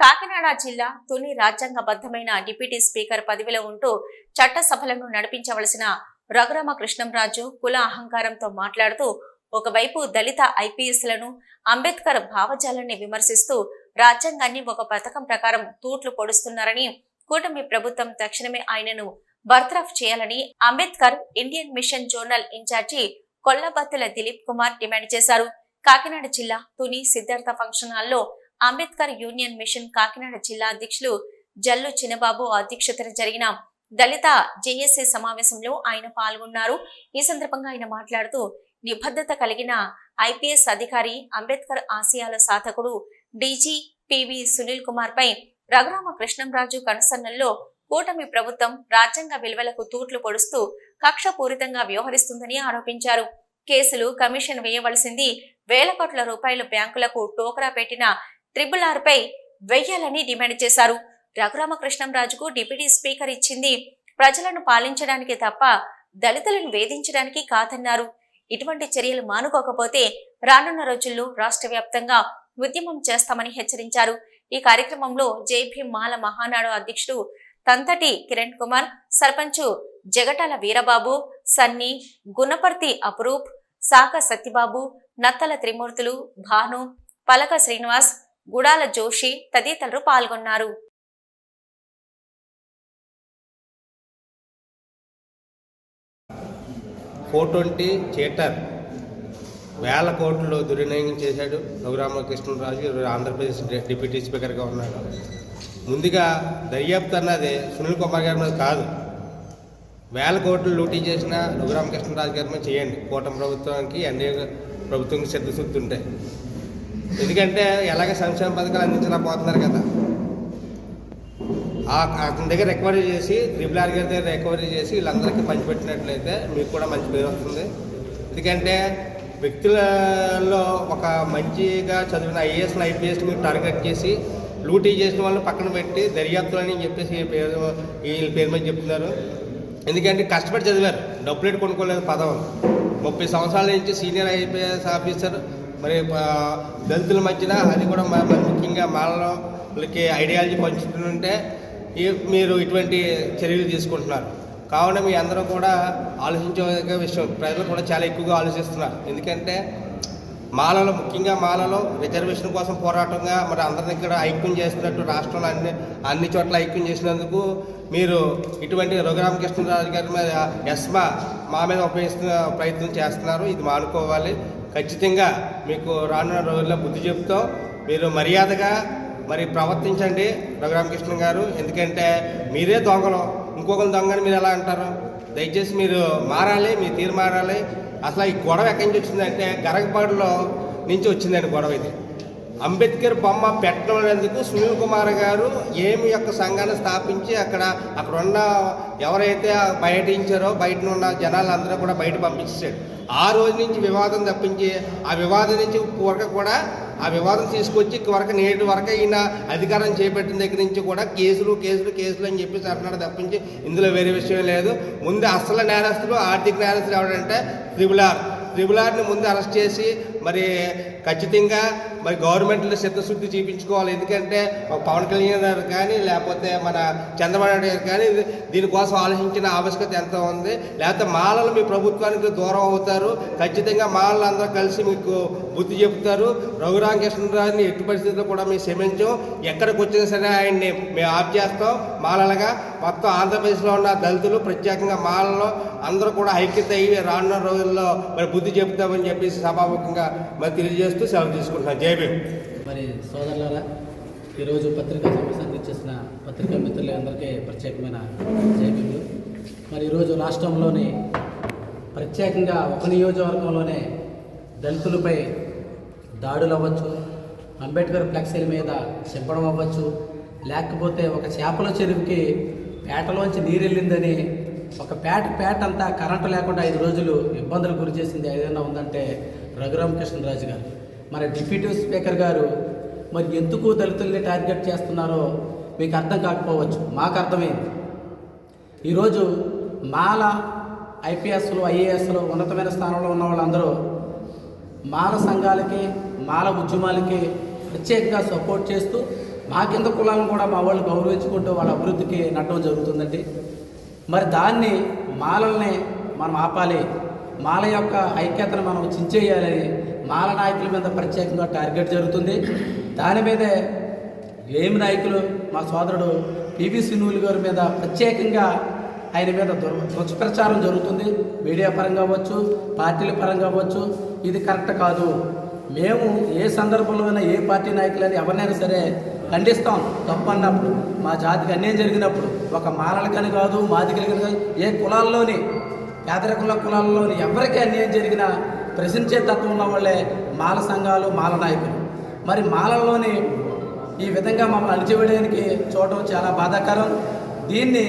కాకినాడ జిల్లా తుని రాజ్యాంగబద్ధమైన deputy speaker పదవిలో ఉంటూ చట్టసభలను నడిపించవలసిన రఘురామ కృష్ణంరాజు కుల అహంకారంతో మాట్లాడుతూ ఒకవైపు దళిత ఐపీఎస్లను అంబేద్కర్ భావజాలాన్ని విమర్శిస్తూ రాజ్యాంగాన్ని ఒక పథకం ప్రకారం తూట్లు పొడుస్తున్నారని కూటమి ప్రభుత్వం తక్షణమే ఆయనను బర్తరఫ్ చేయాలని Ambedkar Indian mission zonal incharge Kollabathula Dilip Kumar demand చేశారు. కాకినాడ జిల్లా తుని సిద్ధార్థ ఫంక్షన్ హాల్లో అంబేద్కర్ యూనియన్ మిషన్ కాకినాడ జిల్లా అధ్యక్షులు జల్లు చిన్నబాబు అధ్యక్షతన జరిగిన దళిత జేఏసీ సమావేశంలో ఆయన పాల్గొన్నారు. ఈ సందర్భంగా ఆయన మాట్లాడుతూ నిబద్ధత కలిగిన ఐపీఎస్ అధికారి అంబేద్కర్ ఆశయాల సాధకుడు డీజీ పివి సునీల్ కుమార్ పై రఘురామ కృష్ణంరాజు కనుసన్నల్లో కూటమి ప్రభుత్వం రాజ్యాంగ విలువలకు తూట్లు పొడుస్తూ కక్షపూరితంగా వ్యవహరిస్తుందని ఆరోపించారు. కేసులు కమిషన్ వేయవలసింది వేల కోట్ల రూపాయల బ్యాంకులకు టోకరా పెట్టిన ట్రిపుల్ ఆర్పై వెయ్యాలని డిమాండ్ చేశారు. రఘురామకృష్ణంరాజుకు డిప్యూటీ స్పీకర్ ఇచ్చింది. ప్రజలను పాలించడానికి తప్ప దళితులను వేధించడానికి కాదన్నారు. ఇటువంటి చర్యలు మానుకోకపోతే రానున్న రోజుల్లో రాష్ట్ర వ్యాప్తంగా ఉద్యమం చేస్తామని హెచ్చరించారు. ఈ కార్యక్రమంలో జేపీ మాల మహానాడు అధ్యక్షుడు తంతటి కిరణ్ కుమార్ సర్పంచు జగటాల వీరబాబు సన్ని గుణపర్తి అపురూప్ సాక సత్యబాబు నత్తల త్రిమూర్తులు భాను పలక శ్రీనివాస్ గుడాల జోషి తదితరులు పాల్గొన్నారు. ఫోర్ ట్వంటీ చేటర్ వేల కోట్లు దుర్వినియోగం చేశాడు రఘురామకృష్ణరాజు ఈరోజు ఆంధ్రప్రదేశ్ డిప్యూటీ స్పీకర్గా ఉన్నాడు. ముందుగా దర్యాప్తు అన్నది సునీల్ కుమార్ గారి మీద కాదు. వేల కోట్లు లూటీ చేసిన రఘురామకృష్ణరాజు గారి మీద చేయండి. కూటమి ప్రభుత్వానికి ఎన్డీఏ ప్రభుత్వం సిద్ధశుద్ధి ఉంటాయి ఎందుకంటే ఎలాగ సంక్షేమ పథకాలు అందించలేకపోతున్నారు కదా. అతని దగ్గర రికవరీ చేసి త్రిబుల్ ఆర్ గారి దగ్గర రికవరీ చేసి వీళ్ళందరికీ పంచిపెట్టినట్లయితే మీకు కూడా మంచి పేరు వస్తుంది. ఎందుకంటే వ్యక్తులలో ఒక మంచిగా చదివిన ఐఏఎస్ ఐపీఎస్ మీరు టార్గెట్ చేసి లూటీ చేసిన వాళ్ళని పక్కన పెట్టి దర్యాప్తులని చెప్పేసి పేరు వీళ్ళ పేరు మీద చెప్తున్నారు. ఎందుకంటే కష్టపడి చదివారు. డబ్బులు కొనుక్కోలేదు పదవం ముప్పై సంవత్సరాల నుంచి సీనియర్ ఐపీఎస్ ఆఫీసర్ మరి దళితుల మధ్యన అది కూడా మరి ముఖ్యంగా మాలలో వీళ్ళకి ఐడియాలజీ పంచుతుంటే ఈ- మీరు ఇటువంటి చర్యలు తీసుకుంటున్నారు. కావున మీ అందరూ కూడా ఆలోచించే విషయం ప్రజలు కూడా చాలా ఎక్కువగా ఆలోచిస్తున్నారు. ఎందుకంటే మాలలో ముఖ్యంగా మాలలో రిజర్వేషన్ కోసం పోరాటంగా మరి అందరి దగ్గర ఐక్యం చేస్తున్నట్టు రాష్ట్రంలో అన్ని అన్ని చోట్ల ఐక్యం చేసినందుకు మీరు ఇటువంటి రఘురామకృష్ణరాజు గారి మీద ఎస్మా మా మీద ఉపయోగిస్తున్న ప్రయత్నం చేస్తున్నారు. ఇది మానుకోవాలి. ఖచ్చితంగా మీకు రానున్న రోజుల్లో బుద్ధి చెప్తాం మీరు మర్యాదగా మరి ప్రవర్తించండి రఘురామకృష్ణ గారు. ఎందుకంటే మీరే దొంగలు. ఇంకొకరు దొంగని మీరు ఎలా అంటారు? దయచేసి మీరు మారాలి మీ తీరు మారాలి. అసలు ఈ గొడవ ఎక్కడి నుంచి వచ్చిందంటే గరగపాడులో నుంచి వచ్చిందండి గొడవ ఇది. అంబేద్కర్ బొమ్మ పెట్టడందుకు సునీల్ కుమార్ గారు ఏమి యొక్క సంఘాన్ని స్థాపించి అక్కడ అక్కడ ఉన్న ఎవరైతే బయటించారో బయట ఉన్న జనాలందరూ కూడా బయట పంపించాడు ఆ రోజు నుంచి వివాదం తప్పించి ఆ వివాదం నుంచి వరకు కూడా ఆ వివాదం తీసుకొచ్చి వరకు నేటి వరకు ఈయన అధికారం చేపట్టిన దగ్గర నుంచి కూడా కేసులు కేసులు కేసులు అని చెప్పేసి అంటున్నాడు తప్పించి ఇందులో వేరే విషయం లేదు. ముందు అసలు నేరస్తులు ఆర్థిక నేరస్తులు ఎవడంటే త్రిబులార్ త్రిబులార్ని ముందు అరెస్ట్ చేసి మరి ఖచ్చితంగా మరి గవర్నమెంట్లో చిత్తశుద్ధి చూపించుకోవాలి. ఎందుకంటే పవన్ కళ్యాణ్ గారు కానీ లేకపోతే మన చంద్రబాబు నాయుడు గారు కానీ దీనికోసం ఆలోచించిన ఆవశ్యకత ఎంత ఉంది. లేకపోతే మాలలు మీ ప్రభుత్వానికి దూరం అవుతారు. ఖచ్చితంగా మాలలు అందరూ కలిసి మీకు బుద్ధి చెబుతారు. రఘురామకృష్ణరాజుని ఎట్టి పరిస్థితుల్లో కూడా మేము క్షమించాం. ఎక్కడికి వచ్చినా సరే ఆయన్ని మేము ఆఫ్ చేస్తాం. మాలలుగా మొత్తం ఆంధ్రప్రదేశ్లో ఉన్న దళితులు ప్రత్యేకంగా మాలలో అందరూ కూడా ఐక్యత అయ్యి రానున్న రోజుల్లో మరి బుద్ధి చెబుతామని చెప్పేసి సభాముఖంగా మరి తెలియజేస్తూ సెలవు తీసుకుంటున్నాం జై భీమ్. మరి సోదరులారా ఈరోజు పత్రికా సమావేశానికి ఇచ్చేసిన పత్రికా మిత్రులందరికీ ప్రత్యేకమైన జైబీలు మరి ఈరోజు రాష్ట్రంలోని ప్రత్యేకంగా ఒక నియోజకవర్గంలోనే దళితులపై దాడులు అవ్వచ్చు అంబేద్కర్ ఫ్లెక్సీల మీద చింపడం అవ్వచ్చు లేకపోతే ఒక చేపల చెరువుకి పేటలోంచి నీరు వెళ్ళిందని ఒక పేట పేట అంతా కరెంటు లేకుండా ఐదు రోజులు ఇబ్బందులు గురి చేసింది ఏదైనా ఉందంటే రఘురామకృష్ణరాజు గారు మన డిప్యూటీ స్పీకర్ గారు మరి ఎందుకు దళితుల్ని టార్గెట్ చేస్తున్నారో మీకు అర్థం కాకపోవచ్చు. మాకు అర్థమైంది. ఈరోజు మాల ఐపీఎస్లు ఐఏఎస్లు ఉన్నతమైన స్థానంలో ఉన్న వాళ్ళందరూ మాల సంఘాలకి మాల ఉద్యమాలకి ప్రత్యేకంగా సపోర్ట్ చేస్తూ మా కింద కులాలను కూడా మా వాళ్ళు గౌరవించుకుంటూ వాళ్ళ అభివృద్ధికి నడడం జరుగుతుందండి. మరి దాన్ని మాలల్ని మనం ఆపాలి. మాల యొక్క ఐక్యతను మనం చించేయాలని మాల నాయకుల మీద ప్రత్యేకంగా టార్గెట్ జరుగుతుంది. దాని మీదే ఏమి నాయకులు మా సోదరుడు పివి సినువులు గారి మీద ప్రత్యేకంగా ఆయన మీద దుర్ దుష్ప్రచారం జరుగుతుంది. మీడియా పరంగా అవ్వచ్చు పార్టీల పరంగా అవ్వచ్చు ఇది కరెక్ట్ కాదు. మేము ఏ సందర్భంలోనైనా ఏ పార్టీ నాయకులని ఎవరినైనా సరే ఖండిస్తాం. తప్పు అన్నప్పుడు మా జాతికి అన్యాయం జరిగినప్పుడు ఒక మాలలకని కాదు మాదికలకని కాదు ఏ కులాల్లోని పేదరికుల కులాల్లోని ఎవరికి అన్యాయం జరిగినా ప్రశ్నించే తత్వం ఉన్న వాళ్ళే మాల సంఘాలు మాల నాయకులు. మరి మాలల్లోని ఈ విధంగా మమ్మల్ని అణిచివేయడానికి చూడడం చాలా బాధాకరం. దీన్ని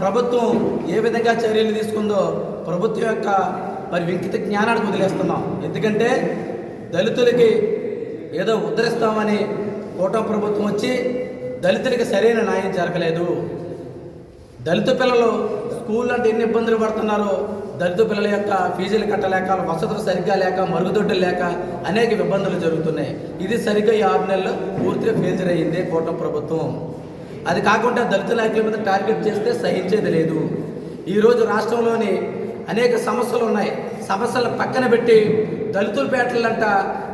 ప్రభుత్వం ఏ విధంగా చర్యలు తీసుకుందో ప్రభుత్వం యొక్క మరి వింకిత జ్ఞానానికి వదిలేస్తున్నాం. ఎందుకంటే దళితులకి ఏదో ఉద్ధరిస్తామని కూటమి ప్రభుత్వం వచ్చి దళితులకి సరైన న్యాయం జరగలేదు. దళిత పిల్లలు స్కూల్ అంటే ఎన్ని ఇబ్బందులు పడుతున్నారో దళిత పిల్లల యొక్క ఫీజులు కట్టలేక వసతులు సరిగ్గా లేక మరుగుదొడ్లు లేక అనేక ఇబ్బందులు జరుగుతున్నాయి. ఇది సరిగ్గా ఈ ఆరు నెలలు పూర్తిగా ఫెయిల్చర్ అయ్యింది కూటమి ప్రభుత్వం. అది కాకుండా దళిత నాయకుల మీద టార్గెట్ చేస్తే సహించేది లేదు. ఈరోజు రాష్ట్రంలోని అనేక సమస్యలు ఉన్నాయి. సమస్యలు పక్కన పెట్టి దళితుల పేటలంట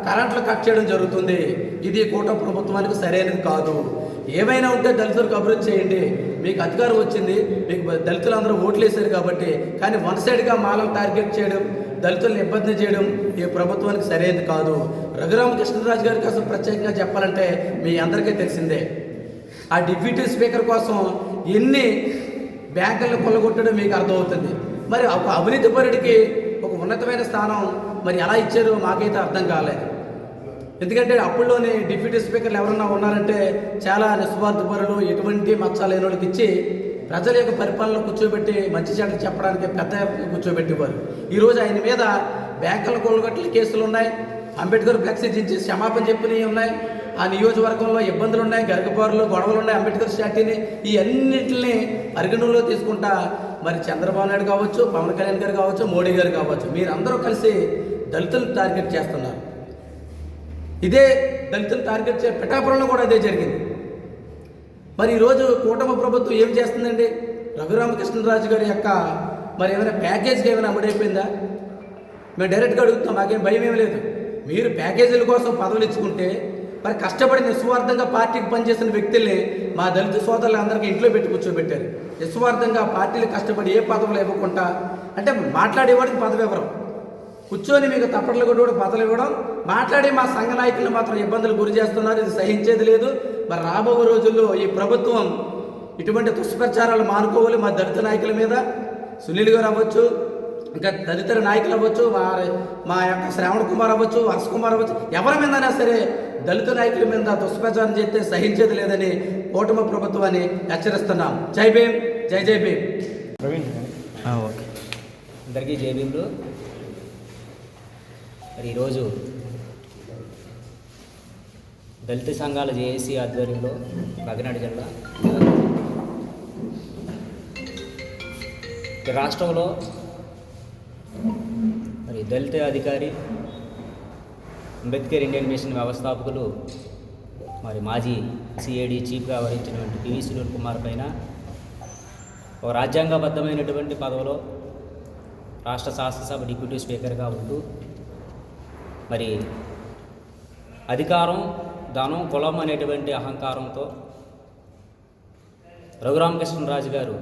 కరెంట్లు కట్ చేయడం జరుగుతుంది. ఇది కూటమి ప్రభుత్వానికి సరైనది కాదు. ఏమైనా ఉంటే దళితులకు అభివృద్ధి చేయండి. మీకు అధికారం వచ్చింది మీకు దళితులందరూ ఓట్లు కాబట్టి కానీ వన్ సైడ్గా మాలను టార్గెట్ చేయడం దళితులను ఇబ్బంది చేయడం ఈ ప్రభుత్వానికి సరైనది కాదు. రఘురామకృష్ణరాజు గారి కోసం ప్రత్యేకంగా చెప్పాలంటే మీ అందరికీ తెలిసిందే. ఆ డిప్యూటీ స్పీకర్ కోసం ఎన్ని బ్యాంకులను కొల్లగొట్టడం మీకు అర్థమవుతుంది. మరి ఒక అవినీతి పరుడికి ఒక ఉన్నతమైన స్థానం మరి ఎలా ఇచ్చారో మాకైతే అర్థం కాలేదు. ఎందుకంటే అప్పుల్లోని డిప్యూటీ స్పీకర్లు ఎవరన్నా ఉన్నారంటే చాలా నిస్వార్థపరులు ఎటువంటి మచ్చ లేని వాళ్ళకి ఇచ్చి ప్రజల యొక్క పరిపాలన కూర్చోబెట్టి మంచి చెడ్డ చెప్పడానికి పెద్ద కూర్చోబెట్టేవారు. ఈరోజు ఆయన మీద బ్యాంకుల కొలగట్ల కేసులు ఉన్నాయి అంబేద్కర్ ఫ్లెక్సీ దించి క్షమాపణ చెప్పినవి ఉన్నాయి ఆ నియోజకవర్గంలో ఇబ్బందులు ఉన్నాయి గరగపారులు గొడవలు ఉన్నాయి అంబేద్కర్ స్టాట్యూని ఈ అన్నింటిని పరిగణనలో తీసుకుంటా మరి చంద్రబాబు నాయుడు కావచ్చు పవన్ కళ్యాణ్ గారు కావచ్చు మోడీ గారు కావచ్చు మీరందరూ కలిసి దళితులను టార్గెట్ చేస్తున్నారు. ఇదే దళితులు టార్గెట్ చే పిఠాపురంలో కూడా అదే జరిగింది. మరి ఈరోజు కూటమి ప్రభుత్వం ఏం చేస్తుందండి? రఘురామకృష్ణరాజు గారి యొక్క మరి ఏమైనా ప్యాకేజ్గా ఏమైనా అమ్ముడైపోయిందా మేము డైరెక్ట్గా అడుగుతాం మాకేం భయం ఏం లేదు. మీరు ప్యాకేజీల కోసం పదవులు ఇచ్చుకుంటే మరి కష్టపడి నిస్వార్థంగా పార్టీకి పనిచేసిన వ్యక్తుల్ని మా దళిత సోదరులు అందరికీ ఇంట్లో పెట్టి కూర్చోబెట్టారు. నిస్వార్థంగా పార్టీలు కష్టపడి ఏ పదవులు ఇవ్వకుండా అంటే మాట్లాడేవాడికి పదవి ఇవ్వరు. కూర్చొని మీకు తప్పట్లు కొట్టి కూడా పదవులు ఇవ్వడం. మాట్లాడి మా సంఘ నాయకులు మాత్రం ఇబ్బందులు గురి చేస్తున్నారు. ఇది సహించేది లేదు. మరి రాబో రోజుల్లో ఈ ప్రభుత్వం ఇటువంటి దుష్ప్రచారాలు మానుకోవాలి మా దళిత నాయకుల మీద. సునీల్ గారు అవ్వచ్చు ఇంకా దళిత నాయకులు అవ్వచ్చు వారి మా యొక్క శ్రావణ్ కుమార్ అవ్వచ్చు హర్ష కుమార్ అవ్వచ్చు ఎవరి మీదైనా సరే దళిత నాయకుల మీద దుష్ప్రచారం చేస్తే సహించేది లేదని కూటమి ప్రభుత్వాన్ని హెచ్చరిస్తున్నాం. జై భీమ్ జై జై భీమ్. ఓకే. అందరికీ జేబీలు మరి ఈరోజు దళిత సంఘాల జేఏసీ ఆధ్వర్యంలో కాకినాడ జిల్లా రాష్ట్రంలో మరి దళిత అధికారి అంబేద్కర్ ఇండియన్ మిషన్ వ్యవస్థాపకులు మరి మాజీ సిఐడి చీఫ్గా వహించినటువంటి పివి సునీల్ కుమార్ పైన ఒక రాజ్యాంగబద్ధమైనటువంటి పదవిలో రాష్ట్ర శాసనసభ డిప్యూటీ స్పీకర్గా ఉంటూ మరి అధికారం ధనం కులం అనేటువంటి అహంకారంతో రఘురామకృష్ణరాజు గారు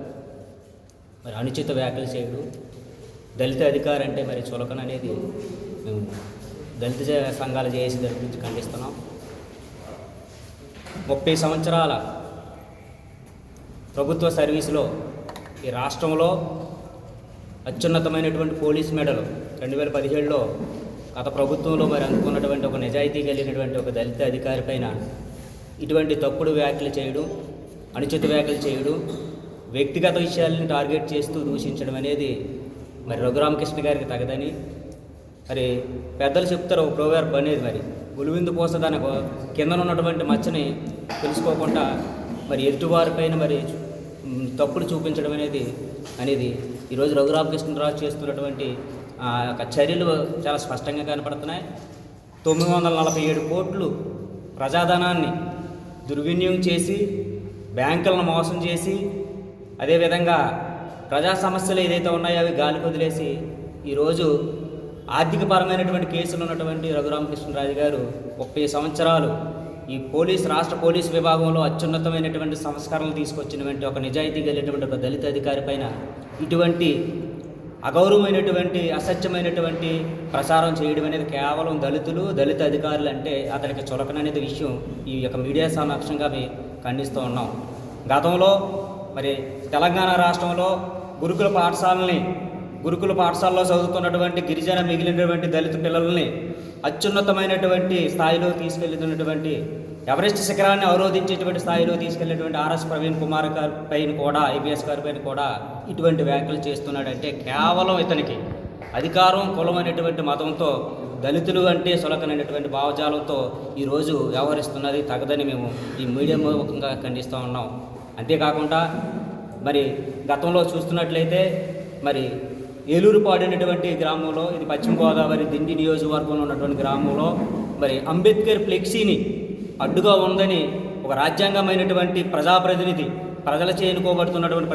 మరి అనుచిత వ్యాఖ్యలు చేయడం. దళిత అధికారి అంటే మరి చులకన అనేది మేము దళిత సంఘాలు చేసి దాని గురించి ఖండిస్తున్నాం. ముప్పై సంవత్సరాల ప్రభుత్వ సర్వీసులో ఈ రాష్ట్రంలో అత్యున్నతమైనటువంటి పోలీస్ మెడల్ రెండు వేల పదిహేడులో గత ప్రభుత్వంలో మరి అందుకున్నటువంటి ఒక నిజాయితీ కలిగినటువంటి ఒక దళిత అధికారి పైన ఇటువంటి తప్పుడు వ్యాఖ్యలు చేయడం అనుచిత వ్యాఖ్యలు చేయడం వ్యక్తిగత విషయాలను టార్గెట్ చేస్తూ దూషించడం అనేది మరి రఘురామకృష్ణ గారికి తగదని. మరి పెద్దలు చెప్తారు ఒక ప్రోవర్బ్ అనేది మరి. ఉలివిందు పోస దాని కింద ఉన్నటువంటి మచ్చని తెలుసుకోకుండా మరి ఎదుటివారి పైన మరి తప్పుడు చూపించడం అనేది అనేది ఈరోజు రఘురామకృష్ణరాజు చేస్తున్నటువంటి ఆ యొక్క చర్యలు చాలా స్పష్టంగా కనపడుతున్నాయి. తొమ్మిది వందల నలభై ఏడు కోట్లు ప్రజాధనాన్ని దుర్వినియోగం చేసి బ్యాంకులను మోసం చేసి అదేవిధంగా ప్రజా సమస్యలు ఏదైతే ఉన్నాయో అవి గాలికి వదిలేసి ఈరోజు ఆర్థికపరమైనటువంటి కేసులు ఉన్నటువంటి రఘురామకృష్ణరాజు గారు ముప్పై సంవత్సరాలు ఈ పోలీస్ రాష్ట్ర పోలీస్ విభాగంలో అత్యున్నతమైనటువంటి సంస్కరణలు తీసుకొచ్చినటువంటి ఒక నిజాయితీ కలిగినటువంటి ఒక దళిత అధికారి పైన ఇటువంటి అగౌరవమైనటువంటి అసత్యమైనటువంటి ప్రచారం చేయడం అనేది కేవలం దళితులు దళిత అధికారులు అంటే అతనికి చులకననేది విషయం ఈ యొక్క మీడియా సమక్షంగా మేము ఖండిస్తూ ఉన్నాం. గతంలో మరి తెలంగాణ రాష్ట్రంలో గురుకుల పాఠశాలని గురుకుల పాఠశాలలో చదువుతున్నటువంటి గిరిజన మిగిలినటువంటి దళిత పిల్లల్ని అత్యున్నతమైనటువంటి స్థాయిలో తీసుకెళ్తున్నటువంటి ఎవరెస్ట్ శిఖరాన్ని అవరోధించేటువంటి స్థాయిలో తీసుకెళ్ళేటువంటి ఆర్ఎస్ ప్రవీణ్ కుమార్ గారి పైన కూడా ఐపీఎస్ గారి పైన కూడా ఇటువంటి వ్యాఖ్యలు చేస్తున్నాడంటే కేవలం ఇతనికి అధికారం కులం అనేటువంటి మతంతో దళితులు అంటే సులకనైనటువంటి భావజాలంతో ఈరోజు వ్యవహరిస్తున్నది తగదని మేము ఈ మీడియా ముఖంగా ఖండిస్తూ ఉన్నాం. అంతేకాకుండా మరి గతంలో చూస్తున్నట్లయితే మరి ఏలూరుపాడు పాడినటువంటి గ్రామంలో ఇది పశ్చిమ గోదావరి దిండి నియోజకవర్గంలో ఉన్నటువంటి గ్రామంలో మరి అంబేద్కర్ ఫ్లెక్సీని అడ్డుగా ఉందని ఒక రాజ్యాంగమైనటువంటి ప్రజాప్రతినిధి ప్రజల చేనుకోబడుతున్నటువంటి